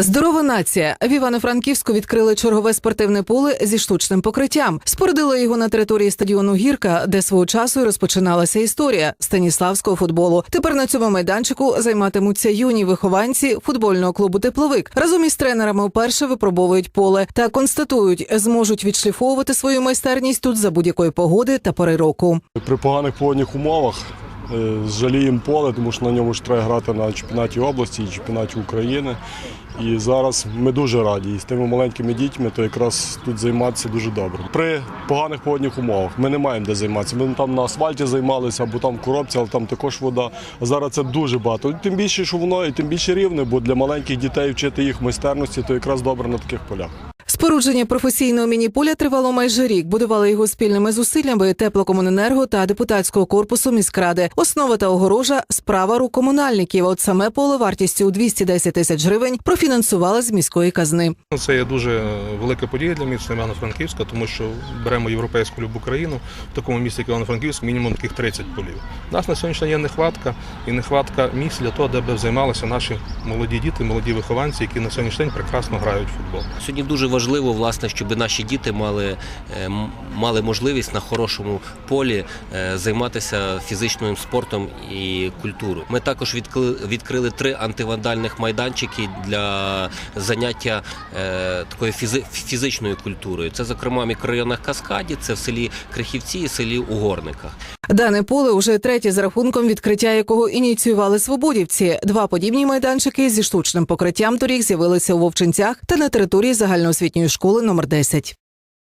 Здорова нація в Івано-Франківську відкрили чергове спортивне поле зі штучним покриттям. Спорудили його на території стадіону Гірка, де свого часу розпочиналася історія станіславського футболу. Тепер на цьому майданчику займатимуться юні вихованці футбольного клубу Тепловик. Разом із тренерами вперше випробовують поле та констатують, зможуть відшліфовувати свою майстерність тут за будь-якої погоди та пори року. При поганих погодних умовах жаліємо поле, тому що на ньому ж треба грати на чемпіонаті області і чемпіонаті України. І зараз ми дуже раді. І з тими маленькими дітьми, то якраз тут займатися дуже добре. При поганих погодних умовах ми не маємо де займатися. Ми там на асфальті займалися або там коробці, але там також вода. А зараз це дуже багато. Тим більше, що воно і тим більше рівне, бо для маленьких дітей вчити їх майстерності, то якраз добре на таких полях. Спорудження професійного міні-поля тривало майже рік. Будували його спільними зусиллями теплокомуненерго та депутатського корпусу міськради. Основа та огорожа справа рук комунальників. От саме поле вартістю у 210 тисяч гривень профінансували з міської казни. Ну, Це є дуже велика подія для міста Івано-Франківська, тому що беремо європейську любу країну в такому місті, як Івано-Франківськ, мінімум таких 30 полів. У нас на сьогоднішній день є нехватка і нехватка місць для того, де б займалися наші молоді діти, молоді вихованці, які на сьогоднішній день прекрасно грають в футбол. Сьогодні дуже важливо, власне, щоб наші діти мали, е, мали можливість на хорошому полі е, займатися фізичним спортом і культурою. Ми також відкрили, три антивандальних майданчики для заняття е, такою фізи, фізичною культурою. Це, зокрема, в мікрорайонах Каскаді, це в селі Крихівці і селі Угорниках. Дане поле уже третє за рахунком відкриття якого ініціювали свободівці. Два подібні майданчики зі штучним покриттям торік з'явилися у Вовчинцях та на території загальноосвітньої школи номер 10.